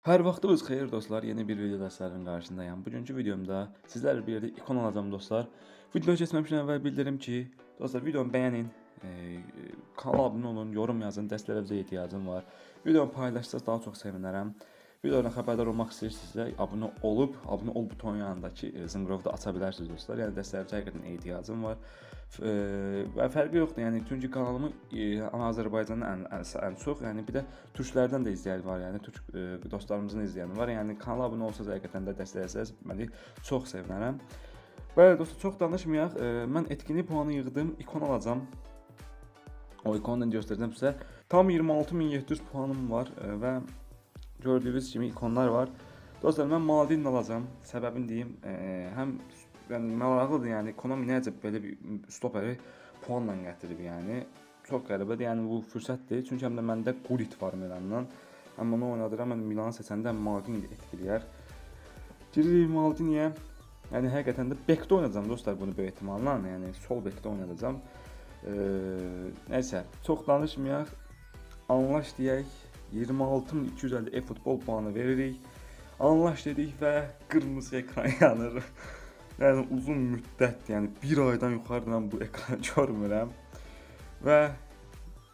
Hər vaxtınız xeyir dostlar. Yeni bir video dərslərinin qarşısındayım. Bugünkü videomda sizlərlə bir yerdə ikon alacağım dostlar. Videoya keçməmişdən əvvəl bildirim ki, dostlar videomu bəyənin, e, kanala abunə olun, yorum yazın, dəstələrinizə ehtiyacım var. Videomu paylaşsanız daha çox sevinərəm. Videodan xəbərdar olmaq istəyirsinizsə, abunə olub, abunə ol butonu yanındakı e, zınqırovu da aça bilərsiniz dostlar. Yəni dəstələrinizə həqiqətən ehtiyacım var. E, və fərqi yoxdur. Yəni çünki kanalımı e, ana Azərbaycanın ən, ən, ən çox, yəni bir də türklərdən də izləyən var. Yəni türk e, dostlarımızın izləyəni var. Yəni kanala abunə olsanız həqiqətən də dəstəkləsəz, məni çox sevinərəm. Bəli dostlar, çox danışmayaq. E, mən etkinlik puanı yığdım, ikon alacağam. O ikonu da göstərəcəm sizə. Tam 26700 puanım var e, və gördüyünüz kimi ikonlar var. Dostlar mən Maldini alacağam. Səbəbini deyim. E, həm yəni maraqlıdır, yəni Konami necə belə bir stoperi puanla gətirib, yəni çox qəribədir. Yəni bu fürsətdir. Çünki həm də məndə Gullit var Milandan. Həm onu oynadıram, həm Milanı seçəndə Maldini etkiləyər. Giririk Maldiniyə. Yəni həqiqətən də bekdə oynayacağam dostlar bunu böyük ehtimalla. Yəni sol bekdə oynayacağam. E, nəysə, çox danışmayaq. Anlaş deyək. 26250 e-futbol puanı veririk. Anlaş dedik və qırmızı ekran yanır. yəni uzun müddət, yəni 1 aydan yuxarı mən bu ekranı görmürəm. Və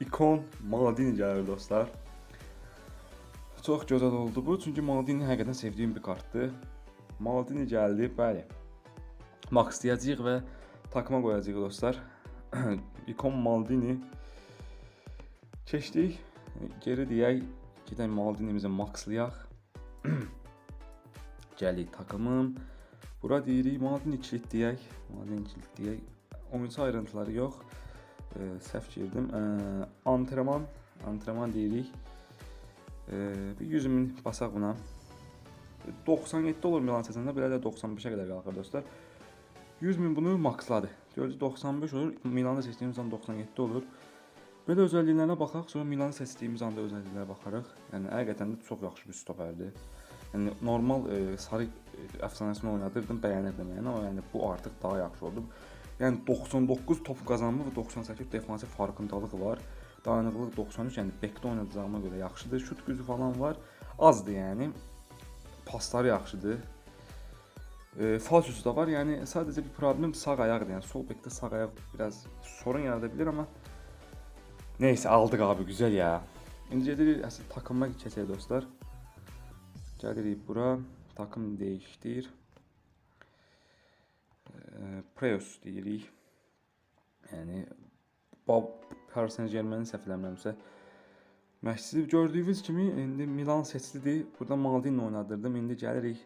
ikon Maldini gəlir dostlar. Çox gözəl oldu bu, çünki Maldini həqiqətən sevdiyim bir kartdır. Maldini gəldi, bəli. Maxlayacağıq və takıma qoyacağıq dostlar. ikon Maldini keçdik. Geri deyək, gedək Maldinimizi maxlayaq. Gəlik takımım. Bura deyirik Maldini kilitləyək. Maldini kilitləyək. Oyunçu ayrıntıları yox. E, səhv girdim. E, antrenman, antrenman deyirik. E, bir 100 min basaq buna. 97 olur Milan səsəndə, belə də 95-ə qədər qalxır dostlar. 100 min bunu maksladı. Gördünüz 95 olur. Milanı seçdiyimiz zaman 97 olur. Belə özəlliklərinə baxaq, sonra Milanı seçdiyimiz anda özəlliklərə baxarıq. Yəni həqiqətən də çox yaxşı bir stoperdir. Yəni normal e, sarı e, əfsanəsini oynadırdım, bəyənirdim yəni. O yəni bu artıq daha yaxşı oldu. Yəni 99 top qazanma və 98 defansif farkındalıq var. Dayanıqlıq 93, yəni bekdə oynadacağıma görə yaxşıdır. Şut gücü falan var. Azdır yəni. Pasları yaxşıdır. E, Falsosu da var. Yəni sadəcə bir problem sağ ayaqdır. Yəni sol bekdə sağ ayaq biraz sorun yarada bilər amma Neyse aldık abi güzel ya. Gedirik əsl takıma keçək dostlar. Gəlirik bura. Takım dəyişdir. Eee, Preus deyirik. Yəni Bob Paris Saint-Germain səhv eləmirəmsə məşqçisi gördüyünüz kimi indi Milan seçilidir. Burada Maldini oynadırdım. İndi gəlirik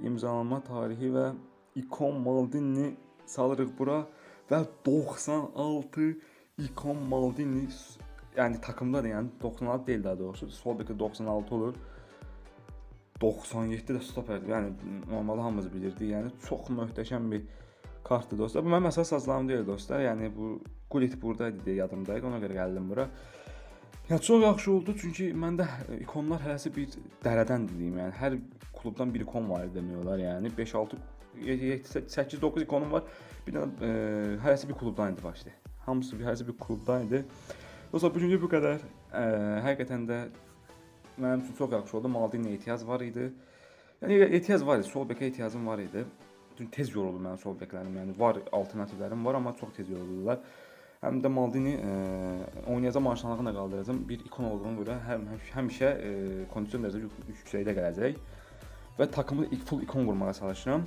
imzalanma tarihi və ikon Maldini salırıq bura və 96 ikon Maldini yəni takımdadır, yəni 96 deyil daha doğrusu. Sol bekdə 96 olur. 97 də stoperdir. Yəni normalde hamımız bilirdi. Yəni çox möhtəşəm bir kartdır dostlar. Bu mənim əsas deyil dostlar. Yəni bu Gullit buradaydı deyə yadımdaydı. Ona görə gəldim bura. Ya çox yaxşı oldu çünki məndə ikonlar hərəsi bir dərədəndir deyim. Yəni hər klubdan bir ikon var demək olar. Yəni 5-6 8-9 ikonum var. Bir dənə e, hərəsi bir klubdan idi. Hamısı bir hərəsi bir klubdan idi. Dostlar bugünkü bu qədər. E, həqiqətən də mənim üçün çox yaxşı oldu. Maldiniyə ehtiyac var idi. Yəni ehtiyac var idi. Sol bekə ehtiyacım var idi. Çünki tez yoruldu mənim sol beklərim. Yəni var alternativlərim var, amma çox tez yoruldular. Həm də Maldini e, oynayacaq marşanlığını da. Bir ikon olduğuna görə həm həmişə e, kondisyon dərəcəsi yük- yüksəkdə gələcək və takımı ilk full ikon qurmağa çalışıram.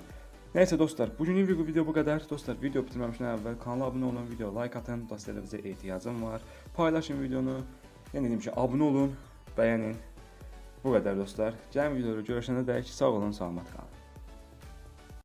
Nəysə dostlar, bugünün video, video bu qədər. Dostlar, video bitirməmişdən əvvəl kanala abunə olun, video like atın, dostlarınıza ehtiyacım var. Paylaşın videonu. Yəni dedim ki, abunə olun, bəyənin. Bu qədər dostlar. Gəlin videoda görüşənə dək sağ olun, salamat qalın.